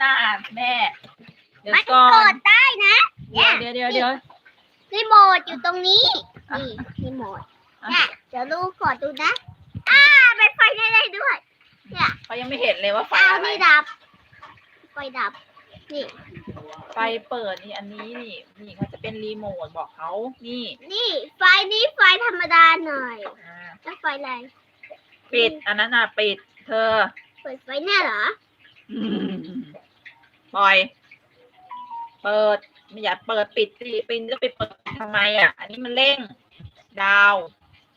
หน้าแม่ เดี๋ยวมันก่อกนดได้นะเนี่ยเดี๋ยวเดี๋ยวเดี๋ยวรีโมทอยู่ตรงนี้ นี่รีโมทอะเนี่ยเดี๋ยวลูกกดดูนะ อ่าไปไฟได้ได้ด้วยเขายังไม่เห็นเลยว่าไฟอ้าวอะไรนี่ดับ ไฟดับ นี่ ไฟเปิดนี่อันนี้นี่นี่เขาจะเป็นรีโมทบอกเขานี่นี่ไฟนี้ไฟธรรมดาหน่อยอ่าแล้วไฟอะไร ปิดอันนั้นน่ะปิด เธอ เปิดไฟเนี่ยเหรอ อืม ปล่อย เปิดไม่อยากเปิดปิดสิปินจะไปเปิดทำไมอะ อันนี้มันเร่ง ดาว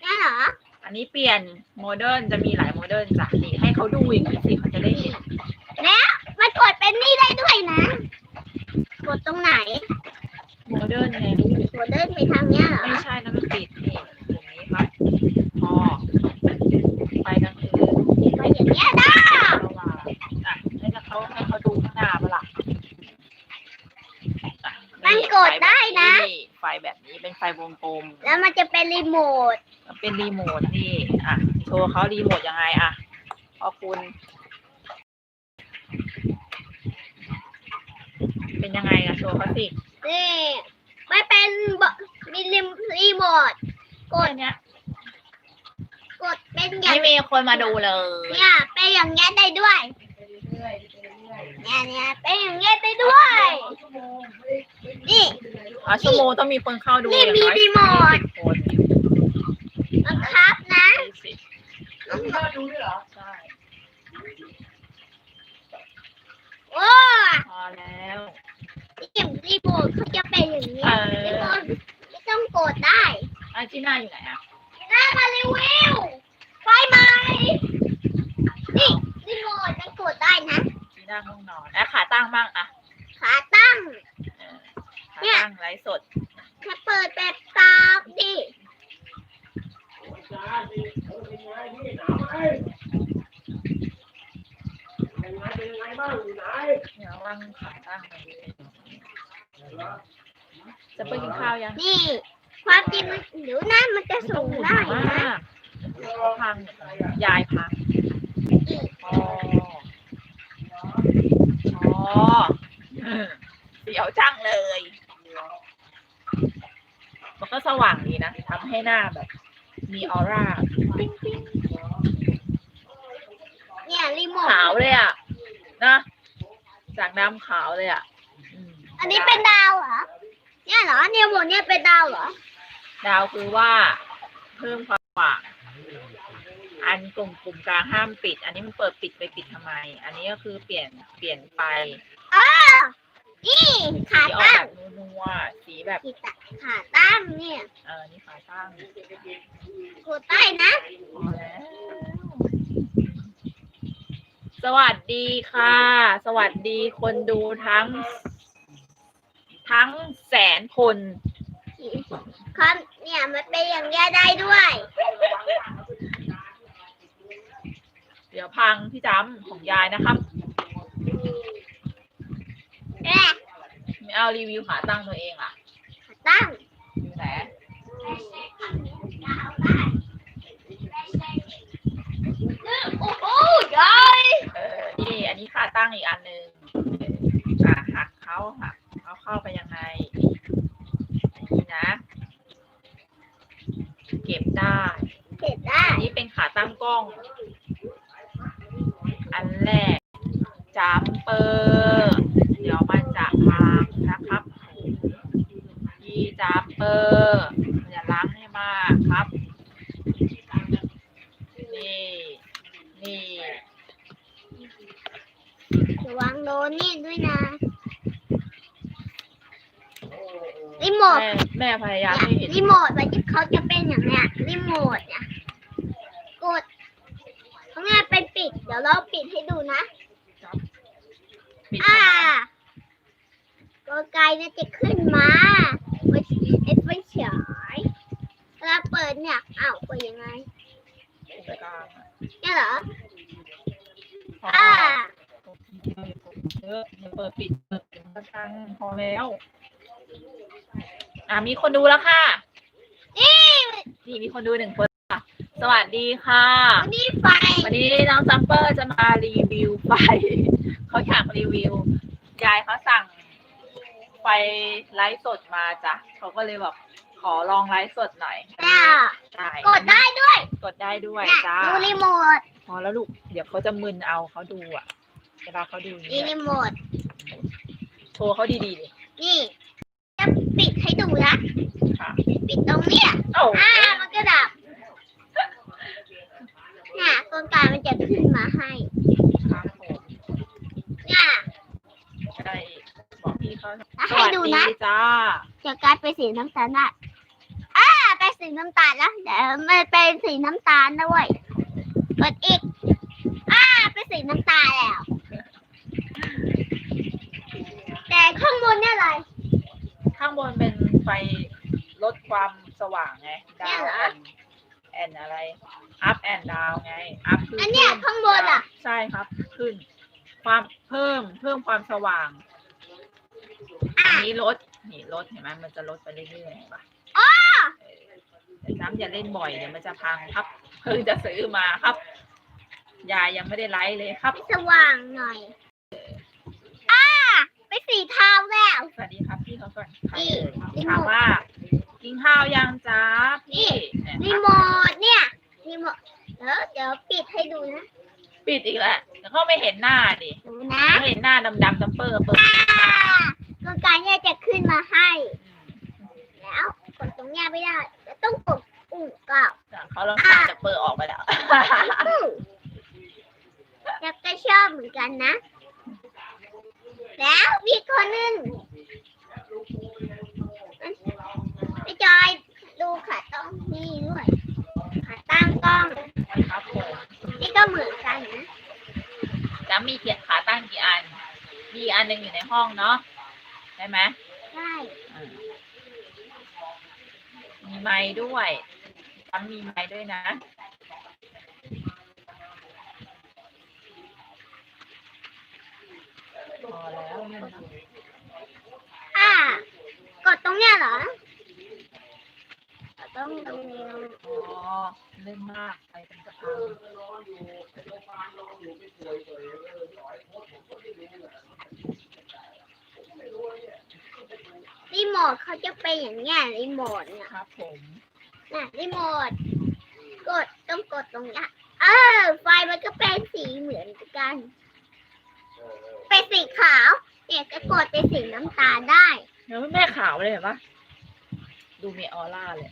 เนี่ยเหรอ อันนี้เปลี่ยนโมเดิร์นจะมีหลายโมเดิร์นจ้ะนี่ให้เขาดูอย่างนี้สิเขาจะได้เห็นมันกดเป็นนี่ได้ด้วยนะ กดตรงไหน โมเดิร์นไงกดเดินไปทางเนี้ยเหรอ ไม่ใช่นะมันปิดนี่อย่างนี้ครับพอไปกลางคืน ไฟอย่างเนี้ยได้ ระหว่างอะให้เขาให้เขาดูข้างหน้าเปะล่าอะ มันกดได้นะ ไฟแบบนี้เป็น ไฟวงกลม แล้วมันจะเป็นรีโมทเป็นรีโมทนี่ อะ โชว์เขารีโมทยังไงอะพอคุณ เป็นยังไงอะโชว์เขาสินี่ไม่เป็นบมีรีรีโมทกดเนี้ยกดเป็นอย่าไม่งมีคนมาดูเลย เนี่ยเป็นอย่างเงี้ยได้ด้วย เนี่ยเนี่ยเป็นอย่างเงี้ยได้ด้วย นี่อะชั่วโมงต้องมีคนเข้าดูนี่อย่างมีน้อยรีโมท สิบคนบังคับนะ ยี่สิบใช่โอ้พอแล้ว นี่รีโมทเขาจะเป็นอย่างนี้เอรีโมอทไม่ต้องกดได้อะจีน่าอยู่ไหนอะ ได้มารีวิวไฟไหมนี่รีโมทมันกดได้นะ จี น่าห้องนอนอะขาตั้งบ้างอะขาตั้งเออขาเนี่ย ตั้งไลฟ์สด แค่เปิดแบบตาดิเนี่ยว่างขาตั้งไปเลยจะไปกินข้าวยัง นี่ ความจริงมันเดี๋ยวนะมันจะสูงได้มนะากเขาพังยายพังอ๋ออ๋อเออเดี๋ยวจังเลย มัน ก็สว่างดีนะทำให้หน้าแบบ มีออร่าปิ๊งปิ๊งเนี่ยรีโมทขาวเลยอะนะจากน้ำขาวเลยอะอืมอันนี้เป็นดาวเหรอ เนี่ยเหรอเนี่ยหมดเนี่ยเป็นดาวเหรอ ดาวคือว่าเพิ่มความสว่างอันกลุ่มกลุ่มกลางห้ามปิด อันนี้มันเปิดปิดไปปิดทำไม อันนี้ก็คือเปลี่ยนเปลี่ยนไป นี่ขาสีออกตั้แบงบนัวๆสีแบบขีดอะขาตั้งเนี่ยเออนี่ขาตั้งกดได้นะพอแล้ว สวัสดีค่ะ สวัสดีคนดูทั้ง ทั้งแสนคนครับเนี่ยมันเป็นอย่างเงี้ยได้ด้วยเดี๋ยวพังพี่จำของยายนะครับ แม่ ไม่ เอารีวิวขาตั้งตัวเองอะขาตั้งอยู่ไหนโอ้โหยายเออนี่อันนี้ขาตั้งอีกอันหนึ่งอะหักเขาหักเขาเข้าไปยังไงนี่นะ เก็บได้เสร็จได้อันนี้เป็นขาตั้งกล้อง อันแรกจัมเปอร์ เดี๋ยวมันจะพังนะครับยีจั มเปอร์อย่าล้างให้มากครับ นี่ นี่ระวังโดนนี่ด้วยนะรีโมทแม่แม่พยายามให้เห็นรีโมทมันจะเขาจะเป็นอย่างเนี้ยรีโมทเนี่ยกดเขาง่ายเป็นปิด เดี๋ยวเราปิดให้ดูนะ ปิดอ่าทำไมตัวไกลเนี่ยจะขึ้นมา ไม่ไอ้ไม่เฉยเวลาเปิดเนี่ยอ้าวเปิดยังไงเนี่ยเหรออ่าเยอะเปิดปิดเปิดปิดกระชังพอแล้ว อ่ามีคนดูแล้วค่ะ นี่นี่มีคนดูหนึ่งคนค่ะสสวัสดีค่ะ วันนี้ไฟวันนี้น้องซัมเปอร์จะมารีวิวไฟเขาอยากรีวิว ยายเขาสั่ง ไฟไลฟ์สดมาจ้ะเขาก็เลยแบบขอลองไลฟ์สดหน่อยอะใช่กดได้ด้วยกดได้ด้วยเนี่ยจ้าดูรีโมทพอแล้วลูกเดี๋ยวเขาจะมึนเอาเขาดูอะเวลาเขาดูอย่างนี่นี้รีโมทโชว์เขาดีๆดินี่จะปิดให้ดูนะค่ะปิดตรงเนี้ยโอ้อ่ามันก็ดับเนี่ยตรงกลางมันจะขึ้นมาให้ครับผมเนี่ยใช่ บอกพี่เขาแล้วสให้วัสดูดีนะจ้าจะกลายเป็นสีน้ำตาลได้อ่าเป็นสีน้ำตาลแล้วเดี๋ยวมันเป็นสีน้ำตาลด้วยกดอีก อ่าเป็นสีน้ำตาลแล้ว แต่ข้างบนเนี่ยอะไร ข้างบนเป็นไฟลดความสว่างไงดาวเนี่ยเหรแออนแอนอะไร up and down ไง up คืออันเนี้ยพิ่มข้างบนอะใช่ครับ ขึ้น ความเพิ่มเพิ่มความสว่าง อะอันนี้ลดนี่ลดเห็นไหมมันจะลดไปเรื่อยๆเห็นปะอ๋อเออแต่น้ำอย่าเล่นบ่อยเดี๋ยวมันจะพังครับ เพิ่งจะซื้อมาครับยายยังไม่ได้ไลฟ์เลยครับ สว่างหน่อยอ่าเป็นสีเทาแล้ว สวัสดีครับพี่เขาก่อนใครนี่เอ่ยรีโมทถามว่ากินข้าวยังจ้าพี่เนี่ยรีโมทเนี่ย รีโมท เดี๋ยวเดี๋ยวปิดให้ดูนะ ปิดอีกแล้วเดี๋ยวเขาไม่เห็นหน้าดิดูนะ ไม่เห็นหน้าดำๆซัมเปอร์เปิดอ่า ตรงกลางเนี่ยจะขึ้นมาให้ แล้วกดตรงเนี้ยไม่ได้จะต้องกดปุ่มเก่าเขาลองทำจะเปิดออกไปแล้วอู้แล้วก็ชอบเหมือนกันนะ แล้วมีคนหนึ่งไอ้จอยดูขาต้องนี่ด้วยขาตั้งกล้องครับผมนี่ก็เหมือนกันนะ จะมีเขียนขาตั้งกี่อัน มีอีกอันหนึ่งอยู่ในห้องเนาะ ได้ไหมใช่อ่ามีไม้ด้วยจำมีไม้ด้วยนะ พอแล้วเนี่ยนะอ่ากดตรงเนี้ยเหรอต้องตรงนี้อ๋อเล่นมากไปเป็นกระพัง รีโมทเขาจะเป็นอย่างเงี้ยรีโมทเนี่ยครับผมน่ะรีโมทกดต้องกดตรงเนี้ยเออ ไฟมันก็เป็นสีเหมือนกัน เป็นสีขาว เนี่ยจะกดเป็นสีน้ำตาลได้เดี๋ยวแม่ขาวเลยเห็นปะดูมีออร่าเลย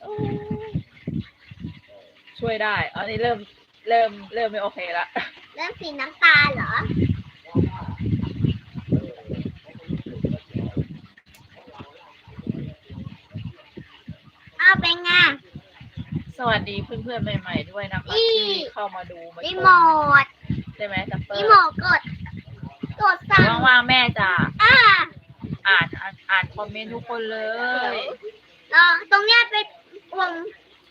โอ้ยช่วยได้ อันนี้เริ่มเริ่มเริ่มไม่โอเคละ เริ่มสีน้ำตาลเหรอ เอาเป็นไงสวัสดีเพื่อนๆใหม่ๆด้วยนะคะนี่ที่เข้ามาดูมาชรีมโมทใช่ไหมจัปเปอรีร์โมทกด กดสั่งว่างๆแม่จะอ่าอ่านอ่านอ่านคอมเมนต์ทุกคนเลยแล้วตรงเนี้ยเป็นวง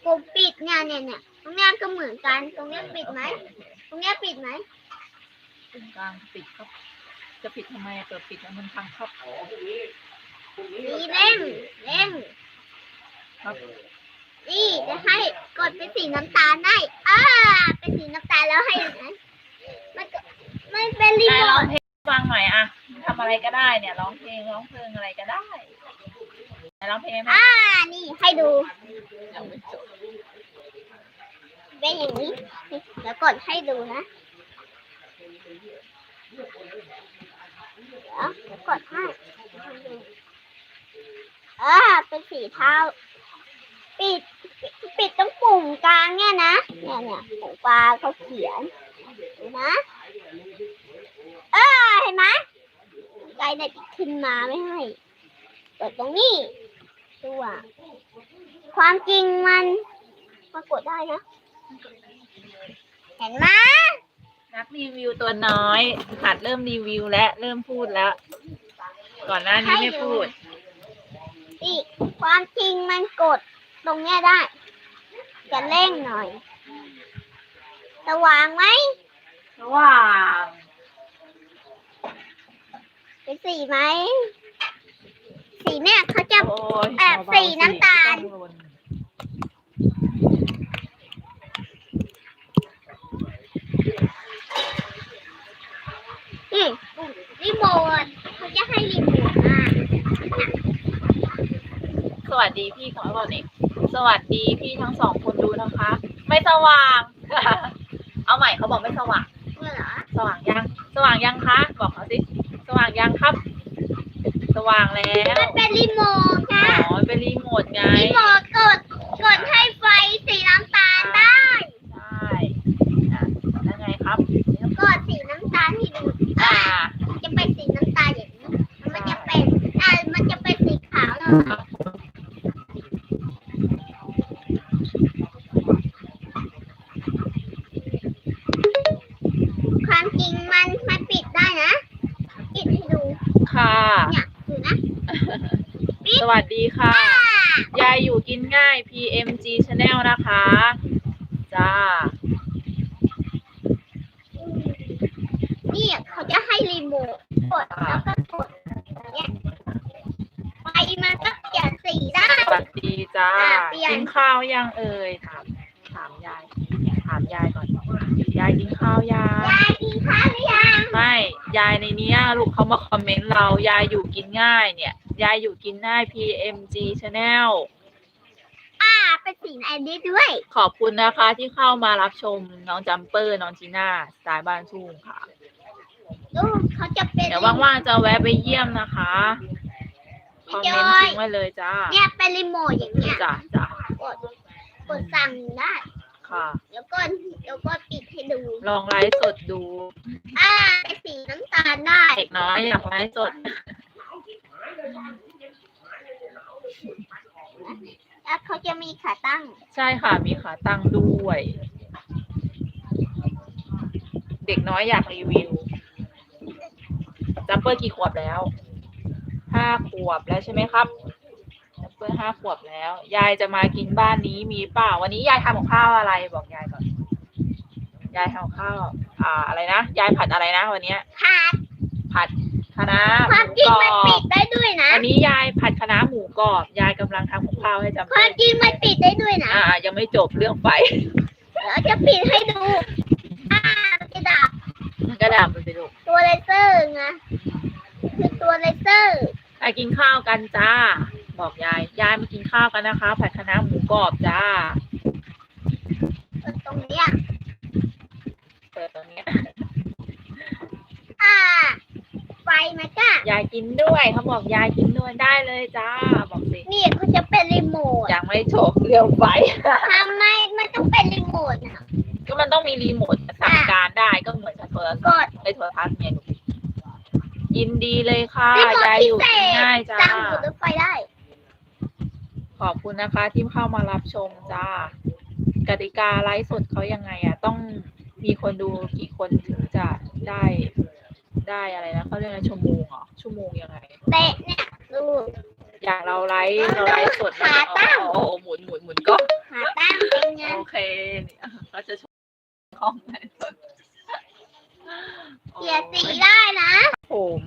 ปุ่มปิดเนี่ยเนี่ยเนี่ยตรงเนี้ยก็เหมือนกัน ตรงเนี้ยปิดไหม ตรงเนี้ยปิดไหม ตรงกลางปิดครับ จะปิดทำไมอะเปิดปิดแล้วมันพังครับ นี่เร่งเร่ง ครับ นี่จะให้กดเป็นสีน้ำตาลได้อ่าเป็นสีน้ำตาลแล้วให้ไหนมันก็มันเป็นรีได้โมร้องทเพลงฟังหน่อยอะทำอะไรก็ได้เนี่ยร้องเพลงร้องเพลงอะไรก็ได้ไหนร้องเพลงไหมอ่านี่ให้ดูยังไม่จบเป็นอย่างนี้เดี๋ยวกดให้ดูนะ เดี๋ยวเดี๋ยวกดให้ให้ดูอ่าเป็นสีเทา ปิด ปิดตรงปุ่มกลางเนี่ยนะ เนี่ยเนี่ยปุ่มกลางเขาเขียนดูนะ เออเห็นไหมไกด์เนี่ยจะขึ้นมาไม่ให้กดตรงนี้ดูอะความจริงมันปรากฏได้นะ เห็นไหมนักรีวิวตัวน้อยหัดเริ่มรีวิวและเริ่มพูดแล้ว ก่อนหน้านี้ไม่พูดนี่ความจริงมันกด ตรงเนี้ยได้ จะเร่งหน่อย สว่างไหมว่างเป็นสีไหม สีเนี่ยเขาจะแอบสีน้ำตาล อืมรีโมนเขาจะให้รีโมทมา สวัสดีพี่ขอบอกนี้ สวัสดีพี่ทั้งสองคนดูนะคะ ไม่สว่าง เอาใหม่เขาบอกไม่สว่างเมื่อเหรอสว่างยัง สว่างยังคะ บอกเขาสิ สว่างยังครับ สว่างแล้วมันเป็นรีโมทอ๋ค่ะอเป็นรีโมทไง รีโมทกดกดให้ไฟสีน้ำตาลได้ ใช่อะแล้วไงครับ แล้วก็สีน้ำตาลที่ดู อ่า อ่ามันจะเป็นสีน้ำตาลอย่างนี้แล้วมันจะเป็นอ่ามันจะเป็นสีขาวเลย ความจริงมันมันปิดได้นะปิดให้ดู ค่ะ เนี่ยดูนะ สวัสดีค่ะ อ่ายายอยู่กินง่าย PMG Channel นะคะ จ้า นี่เขาจะให้รีโมทกดแล้วก็กดเนี่ยไฟมันก็เปลี่ยนสีได้ สวัสดีจ้า อะเปลี่ยน กินข้าวยังเอ่ย ถาม ถามยาย ถามยายก่อน ยายกินข้าวยัง ยายกินข้าวหรือยัง ไม่ ยายในเนี้ยลูกเขามาคอมเมนต์เรายายอยู่กินง่ายเนี่ย ยายอยู่กินง่าย PMG Channel อ่าเป็นสีแอนดี้ด้วย ขอบคุณนะคะที่เข้ามารับชมน้องจัมเปอร์น้องจีน่าสไตล์บ้านทุ่งค่ะดูเขาจะเป็นเดี๋ยวว่างๆจะแวะไปเยี่ยมนะคะคอมเมนต์ทิ้งไว้เลยจ้าเนี่ยเป็นรีโมทอย่างเงี้ยจ้าจ้ากดกดสั่งได้ ค่ะ แล้วก็แล้วก็ปิดให้ดู ลองไลฟ์สดดู อ่าเป็นสีน้ำตาลได้เด็กน้อยอยากไลฟ์สด แล้วเขาจะมีขาตั้ง ใช่ค่ะ มีขาตั้งด้วย เด็กน้อยอยากรีวิวจัมเปอร์กี่ขวบแล้วห้าขวบแล้วใช่ไหมครับจัมเปอร์ห้าขวบแล้ว ยายจะมากินบ้านนี้มีเปล่าวันนี้ยายทำกับข้าวอะไรบอกยายก่อน ยายทำกับข้าว อ่าอะไรนะยายผัดอะไรนะ วันเนี้ยขาดผัดคะน้าหความมูจริงกรมันอปิบดได้ด้วยนะวันนี้ยายผัดคะน้าหมูกรอบยายกำลังทำกับข้าวให้จำคเป็วามนจริงมันปิดได้ด้วยนะอ่า ยังไม่จบเรื่องไฟ เดี๋ยวจะปิดให้ดูอ่ามันจะดับกระดาษมันไปลูกตัวเลเซอร์ไงคือตัวเลเซอร์ ไปกินข้าวกันจ้า บอกยาย ยายมากินข้าวกันนะคะ ผัดคะน้าหมูกรอบจ้าตรงเนี้ยเปิดตรงเนี้ย อ่า ไฟมันก็ยายกินด้วยเขาบอกยายกินด้วยได้เลยจ้า บอกสิ นี่เขาจะเป็นรีโมทยังไม่จบเรื่องไฟทำไมมันต้องเป็นรีโมทอะ ก็มันต้องมีรีโมทสั่งการได้ก็เหมือนกับโทรกศัพท์ดในโทรทัศน์เนี่ยหนูยินดีเลยค่ะ รีโมทยายอยู่พิเศกินษง่ายจ้า สั่งดูดรถไฟได้ ขอบคุณนะคะที่เข้ามารับชมจ้ากติกาไลฟ์สดเขายังไงอะต้องมีคนดูกี่คนถึงจะได้ได้อะไรนะเขาเรียกอะไรชั่วโมงเหรอชั่วโมงยังไงเตะเนี่ยดูอย่างเราไลฟ์เราไลฟ์สดขาตั้งโอ้โหหมุนหมุนหมุนก็หาตั้งเป็นไงโอเคเนี่ยก็จะชมกล้องไลฟ์สดเปลี่ยนสีได้นะผม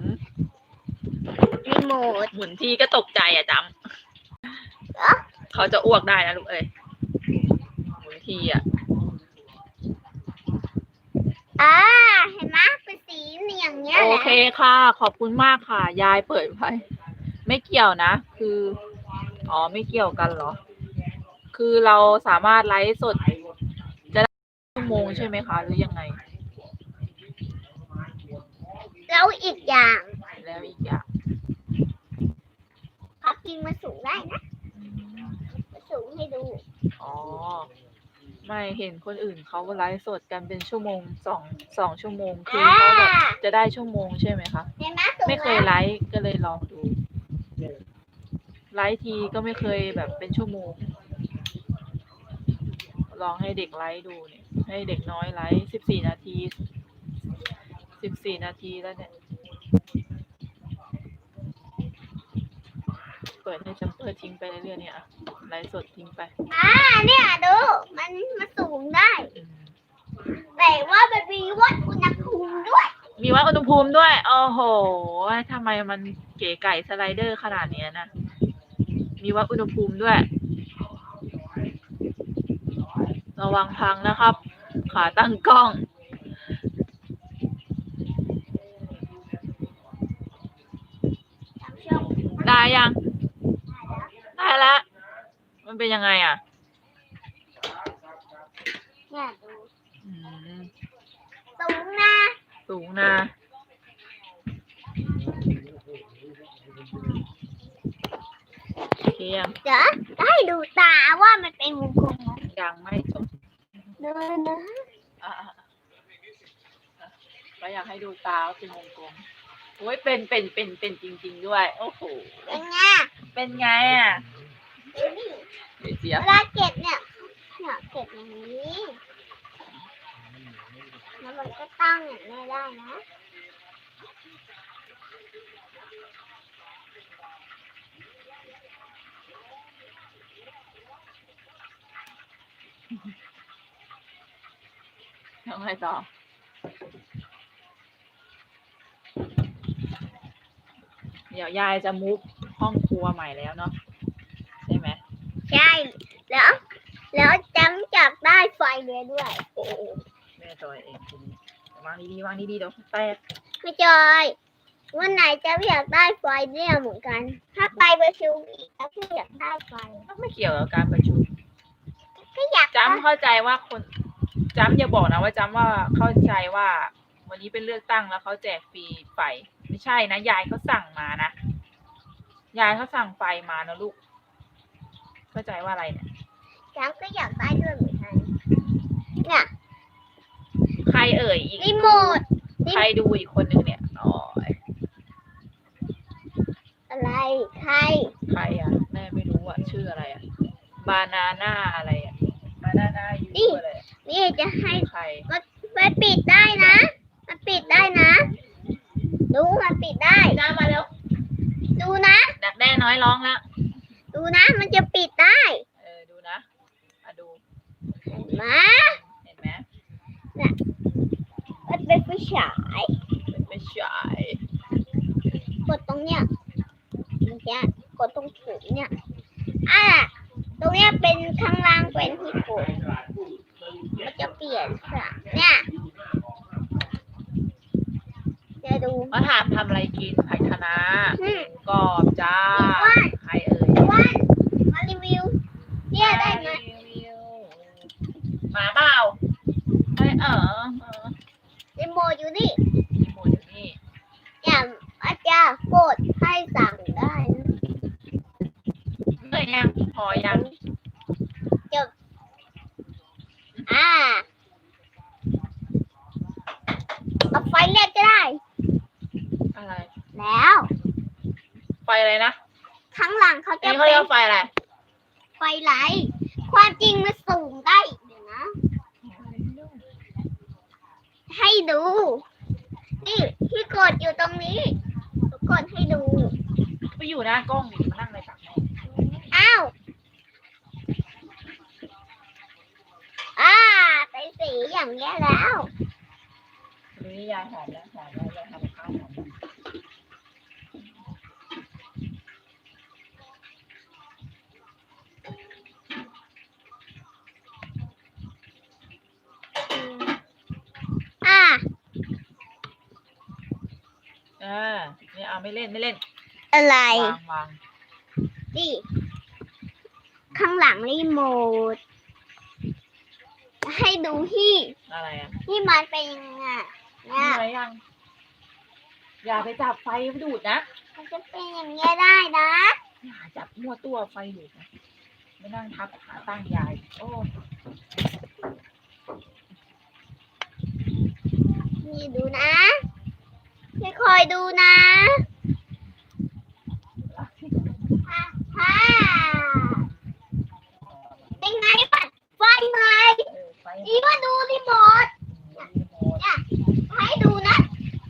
รีโมทหมุนทีก็ตกใจอะจเหรอำ เขาจะอ้วกได้นะลูกเอ้ยหมุนทีอะอ่าเห็นไหมเป็นสีอย่างเงี้ยโอแหละเคค่ะ ขอบคุณมากค่ะ ยายเปิดไว้ไม่เกี่ยวนะ คือ อ๋อ ไม่เกี่ยวกันเหรอ คือเราสามารถไลฟ์สด จะได้ชั่วโมงใช่ไหมคะ หรือยังไง แล้วอีกอย่าง แล้วอีกอย่างพับจริงมาสูงได้นะมา สูงให้ดู อ๋อ ไม่เห็นคนอื่นเขาไลฟ์สดกันเป็นชั่วโมงสองสองชั่วโมงคืออ่า เขาแบบจะได้ชั่วโมงใช่ไหมคะ เห็นไหมสูงไม่เคยแล้วไลฟ์ก็เลยลองดู ไลฟ์ทีก็ไม่เคยแบบเป็นชั่วโมง ลองให้เด็กไลฟ์ดูเนี่ย ให้เด็กน้อยไลฟ์สิบสี่นาทีสิบสี่นาทีแล้วเนี่ย เปิดให้จัมเปอร์ทิ้งไปเรื่อยๆเนี่ยอะ ไลฟ์สดทิ้งไป อ่าเนี่ยดู มันมาสูงได้อืมแต่ว่ามันมีวัดอุณหภูมิด้วย มีวัดอุณหภูมิด้วย โอ้โหทำไมมันเก๋ไก่สไลเดอร์ขนาดเนี้ยนะ มีวัดอุณหภูมิด้วย ระวังพังนะครับ ขาตั้งกล้องได้ยัง ได้แล้ว มันเป็นยังไงอะเนี่ยดูอืมสูงนะสูงนะโอเคยังเดี๋ยวได้ดูตาว่ามันเป็นวงกลมไหมยังไม่จบดูนะอะอะอะก็อยากให้ดูตาว่าเป็นวงกลมโอ้ยเป็นเป็นเป็นเป็นจริง ๆ ด้วย โอ้โหเป็นไงเป็นไงอะดูนี่ เดี๋ยวเสียเวลาเก็บเนี่ยเนี่ยเก็บอย่างนี้แล้วมันก็ตั้งอย่างนี้ได้นะทำไงต่อเดี๋ยวยายจะมุกห้องครัวใหม่แล้วเนาะใช่ไหม ใช่แล้ว แล้วจำจับได้ไฟเลยด้วย โอ้โอ้แม่จอยเองทีนี้วางดีๆวางดีๆเดี๋ยวแตกไม่จอย วันไหนจะอยากได้ไฟเนี่ยเหมือนกัน ถ้าไปประชุมอีกแล้วก็อยากได้ไฟไม่เกี่ยวกับการประชุมก็อยากจำเข้าใจว่าคนจำอย่าบอกนะว่าจำว่าเข้าใจว่า วันนี้เป็นเลือกตั้งแล้วเขาแจกฟรีไฟไม่ใช่นะยายเขาสั่งมานะยายเขาสั่งไฟมานะลูก เข้าใจว่าอะไรเนี่ยจำก็อยากได้ด้วยเหมือนกันเนี่ยใครเอ่ยอีกรีโมทใครดูอีกคนนึงเนี่ยอ๋ออะไรใครใครอะแม่ไม่รู้อะชื่ออะไรอะบานาน่าอะไรอะบานาน่ายูอะไรอะนี่จะให้ใครไปปิดได้นะมันปิดได้นะดูมันปิดได้น้ามาแล้วดูนะดักแด้น้อยร้องแล้ว ดูนะมันจะปิดได้เออดูนะอะดูเห็นไหมเห็นไหมมันเป็นไฟฉายเป็นไม่ใช่กดตรงเนี้ยมันจะกดตรงถุงเนี่ยอะตรงเนี้ยเป็นข้างล่างเป็นที่กดมันจะเปลี่ยนค่ะเนี่ยจะดูมาถามทำอะไรกินผัดคะน้าอืม กรอบจ้า ว่าใครเอ่ย ว่ามารีวิวเนี่ยได้ไหมรีวิวหมาเปล่าไอเออเออรีโมทอยู่นี่มีหมูอยู่นี่เนี่ยอาจจะกดให้สั่งได้นะเหนื่อยยังพอยัง จบอ่าเอาไฟเล็กก็ได้ อะไร แล้ว ไฟอะไรนะ ข้างหลัง เขาอันจะนี้เขาเป็เรียกนว่าไฟอะไร ไฟไหล ความจริงมันสูงได้อีกเดี๋ยวนะ ให้ดู นี่ที่กดอยู่ตรงนี้กดให้ดู ไปอยู่หน้ากล้องดิมานั่งในตักแม่อ้าว อ่าเป็นสีอย่างเงี้ยแล้ววันนี้ยายหอมแล้วหอมแล้วยายทำกับข้าวหอมแล้ว อ่า อ่าไม่เอาไม่เล่นไม่เล่นอะไร วางวางนี่ ข้างหลังรีโมท ให้ดูที่อะไรอะที่มันเป็นยังไงมีเนี่ยอะไรยัง อย่าไปจับไฟดูดนะมันจะเป็นอย่างเงี้ยได้นะอย่าจับมั่วตัวไฟดูดนะไม่นั่งทับขาตั้งยาย โอ้นี่ดูนะ ค่อยๆดูนะอะฮ่าเป็นไงปัดไฟไหมเออไฟนี่ว่าดูรีโมทรีโมทเนี่ยให้ดูนะ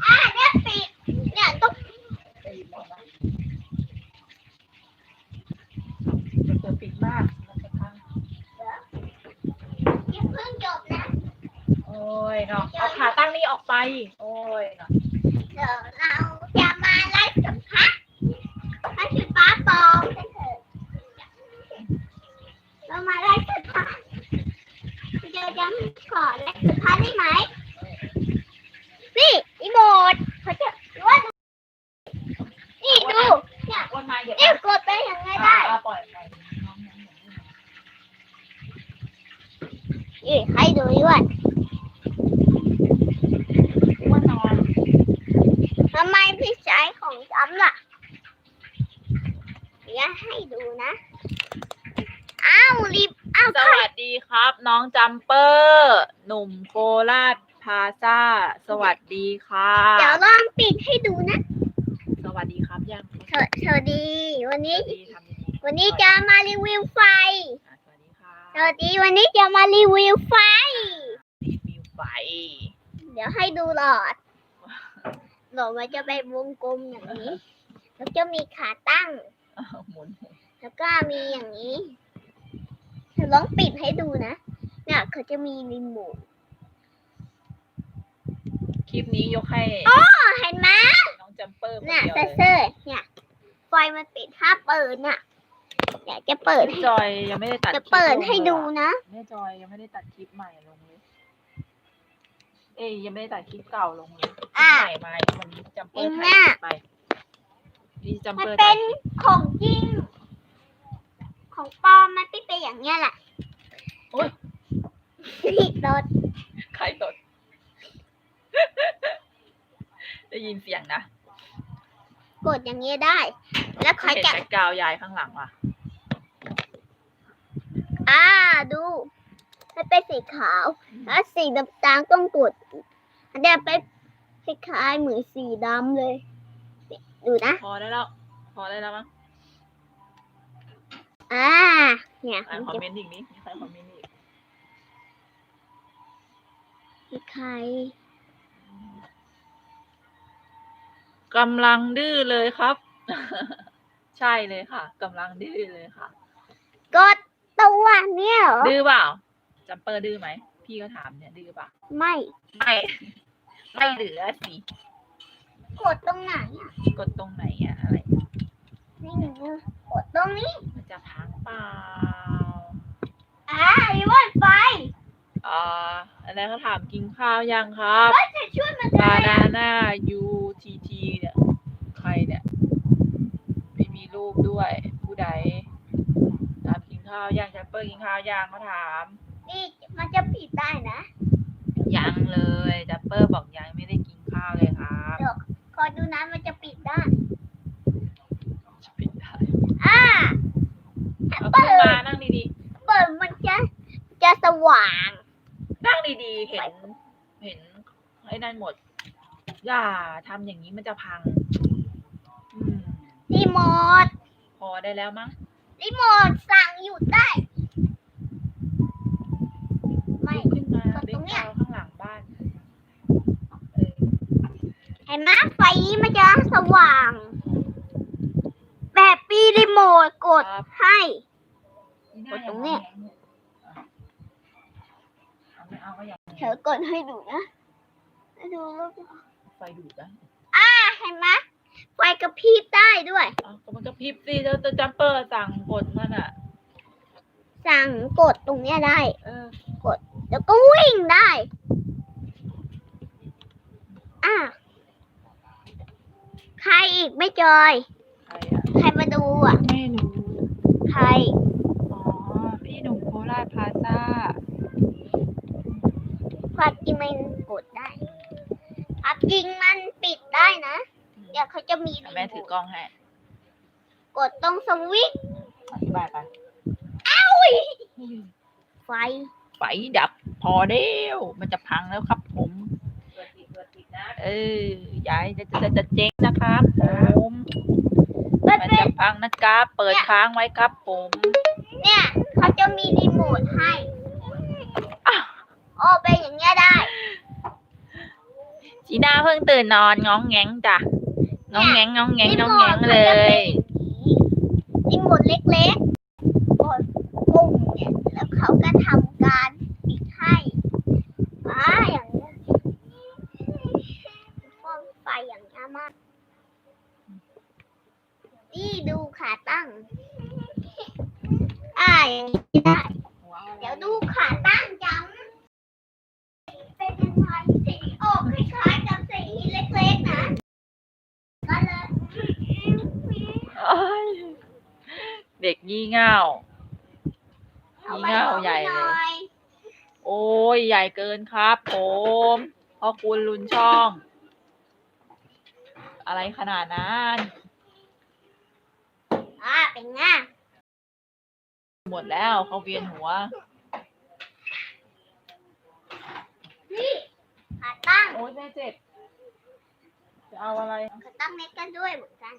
อ่าเนี่ยปิดเนี่ยต้องรีโมทนะจะเปิดปิดมากมันจะพังอย่าเพิ่งจบนะ โอ้ยเนาะเอาขาตั้งนี้ออกไป โอ้ยเนาะ เดี๋ยวเราจะมาไลฟ์สัมภาษณ์ให้ชุดฟ้าปอมกันเถอะเรามาไลฟ์สัมภาษณ์เดี๋ยวจะขอไลฟ์สัมภาษณ์ได้ไหมนี่รีโมทเขาจะว่านี่ดูเนี่ยวนมาเหยียบเอ๊ะมากดไปยังไงได้ปล่อยไปนี่ให้ดูด้วย ว่านอน ทำไมพี่ชายของจำล่ะเดี๋ยวให้ดูนะ อ้าวรีบอ้าว สวัสดีครับ น้อง จัมเปอร์ หนุ่มโคราชพาซาสวัสดีค่ะ เดี๋ยวลองปิดให้ดูนะสวัสดีครับยังสวสวัสดี วันสนี้วัสดีทำดีๆวันนี้จะมารีวิวไฟ อะสวัสดีค่ะสวัสดีวันนี้จะมารีวิวไฟ รีวิวไฟเดี๋ยวให้ดูหลอด หลอดมันจะเป็นวงกลมอย่างนี้ แล้วจะมีขาตั้ง อ้าวหมุนแล้วก็มีอย่างนี้เดี๋ยวลองปิดให้ดูนะ เนี่ยเขาจะมีรีโมทคลิปนี้ยกให้อ๋อเห็นไหมน้องจัมเปอร์คนเนี่ยเดียวเซเลอยร์เนี่ยไฟมันปิดถ้าเปิดน่ะเดี๋ยวจะเปิดให้จอยยังไม่ได้ตัดจะคลิปเปิดลงให้เลยดูอะนะ แม่จอยยังไม่ได้ตัดคลิปใหม่ลงเลย เอ้ยยังไม่ได้ตัดคลิปเก่าลงเลยคลิปอะ ใหม่มาวันนี้จัมเปอร์เห็นไหมถ่ายคลิปไปนี่จัมมันเปอร์เป็ถ่ายนคลิปของจริง ของปลอมมันไม่เป็นอย่างเนี้ยแหละ โอ๊ย นี่รถใครตด ได้ยินเสียงนะกดอย่างเงี้ยได้ แล้วเขาเห็นจะแบ็คกราวด์ยายข้างหลังว่ะ อ่าดูมันเป็นสีขาว แล้วสีดำตางต้องกดอันเนี้ยเป็นคล้ายๆเหมือนสีดำเลย ดูนะ พอได้แล้ว พอได้แล้วมั้งอ่า เนี่ยใครมันคอมจะเมนต์อีกนี้มีใครคอมเมนต์อีก คล้ายกำลังดื้อเลยครับ ใช่เลยค่ะกำลังดื้อเลยค่ะๆกดตัวเนี่ยเหรอดื้อเปล่าจัมเปอร์ดื้อไหม พี่ก็ถามเนี่ยดื้อเปล่าไม่ ไม่ ไม่เหลือสิกดตรงไหนอะกดตรงไหนอะอะไรนี่นะกดตรงนี้มันจะพังเปล่าอ่าอีวันไฟ อ่าอะไรเขาถามกินข้าวยังครับจะช่วยมันบาได้นาน่ายูทีทีเนี่ย ใครเนี่ย ไม่มีรูปด้วย ผู้ใดถามกินข้าวยังจัมเปอร์กินข้าวยังเขาถาม นี่มันจะปิดได้นะยังเลยจัมเปอร์บอกยังไม่ได้กินข้าวเลยครับขอดูนะมันจะปิดได้จะปิดได้อ่าเอาเปิขึ้นมาดนั่งดีเปิดมันจะจะสว่างๆ นั่งดีๆ เห็น เห็นไอ้นั่นหมด อย่าทำอย่างนี้มันจะพัง อืม รีโมทพอได้แล้วมั้งรีโมทสั่งหยุดได้ ไม่ ลุกขึ้นมากดเบตรงงเนี้ยกาวข้างหลังบ้าน เออ เห็นไหมไฟนี้มันจะสว่าง แบบปีรีโมทกดครับให้ กดตรงเนี้ย เอาไม่เอาก็อย่าเดี๋ยวกดให้ดูนะให้ดูแล้วไฟดูดนะอะเห็นไหมไฟกระพริบได้ด้วย เอาก็มันก็พริบสิเจ้าตัวจัมเปอร์สั่งกดมันอะ สั่งกดตรงเนี้ยได้ เออ แล้วก็วิ่งได้ อะ ใครอีกไม่จอย ใครอะ ใครมาดูอะ ไม่รู้ ใคร อ๋อ พี่หนุ่มโคราชพาซ่า ความจริงมันกดได้ความจริงมันปิดได้นะ เดี๋ยวเขาจะมีแม่ถือกล้องให้กดตรงสวิตช์อธิบายไปไฟไฟดับพอเดียวมันจะพังแล้วครับผม เออยายจะจะจะเจ๊งนะครับผมมันมันเป็นจะพังนะครับ เปิดค้างไว้ครับผม เนี่ย เขาจะมีรีโมทให้อ้าวโอ้เป็นอย่างเงี้ยได้ จีน่าเพิ่งตื่นนอนง้องแงงจ้ะง้องแงงง้องแงงง้องแงงเลย รีโมทเล็กๆกดปุ่มเนี่ยแล้วเขาก็ทำการปิดให้อ่าอย่างเงี้ยฟ้องไฟอย่างเงี้ยมากนี่ดูขาตั้งอ่าอย่างนี้ได้ เดี๋ยวดูขาตั้งจัง เป็นยังไงสีออกคล้ายๆกับสีเล็กๆนะก็เลยเอ้ยเด็กงี่เง่า เอางี่ไปเง่าบอกใหญ่หเลน่ยอยโอ้ยใหญ่เกินครับผมพ่อคุณลุนช่อง อะไรขนาดนั้นอ่าเป็นไงหมดแล้วเขาเวียนหัว นี่ขาตั้งโอ้ยแม่เจ็บ จะเอาอะไร ขาตั้งเน็ตกันด้วยเหมือนกัน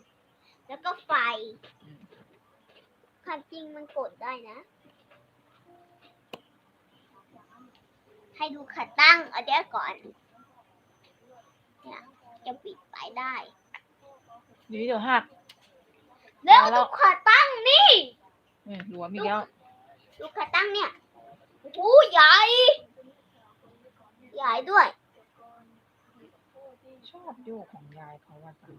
แล้วก็ไฟอืมความจริงมันกดได้นะ ให้ดูขาตั้งเอาเดี๋ยวก่อน เนี่ยจะปิดไฟได้ นี่เดี๋ยวหักเร็วเอาแล้ดูวขาตั้งนี่นี่หลวมอีกแล้ว ดูขาตั้งเนี่ยโอ้โหใหญ่ ใหญ่ด้วย ชอบโยกของยายเขาว่าจัง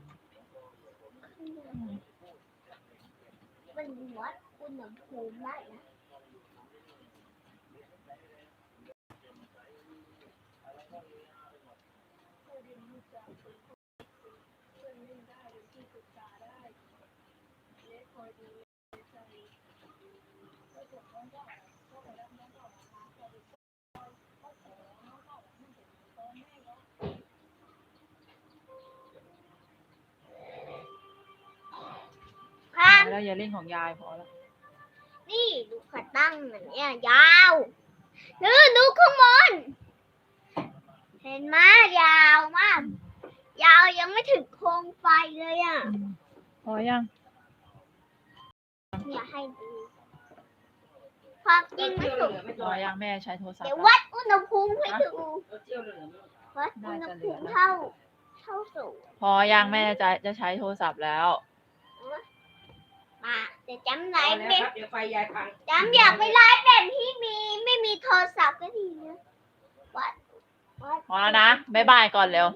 มันวัดอุณหภูมิได้นะ ค่ะแล้วอย่าเล่นของยายพอแล้วนี่ดูขาตั้งอันเนี่ยยาวดูดูข้างบนเห็นไหมยาวมาก ยาวยังไม่ถึงโคมไฟเลยอะพอยังเนี่ยให้ดูความจริงไม่สุดพอยังแม่ใช้โทรศัพท์เดี๋ยวแล้ววัดอุณหภูมิให้ดูวัดอุณหภูมิเท่า เท่าสูงพอยังแม่จะจะใช้โทรศัพท์แล้ว มาเดี๋ยวจำไลเอาฟ์แล้วเป็นครับเดี๋ยวไฟยายพังจำอยากไปไลฟ์แบบที่มีไม่มีโทรศัพท์ก็ดีนะวัดวัดพอแล้วนะบ๊ายบายก่อนเร็ว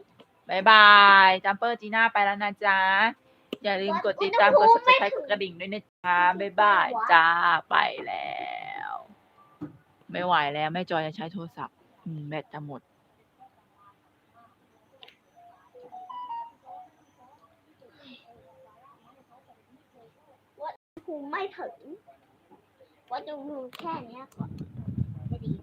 บ๊ายบายจัมเปอร์จีน่าไปแล้วนะจ๊ะ อย่าลืมกดติดตามกด subscribe กดกระดิ่งด้วยนะจ๊ะบ๊ายบายจ้าไปแล้ว ไม่ไหวแล้วแม่จอยจะใช้โทรศัพท์อืมแบตจะหมด อุณห ภูมิไม่ถึงวัดอุณหภูมิแค่เนี้ยก่อน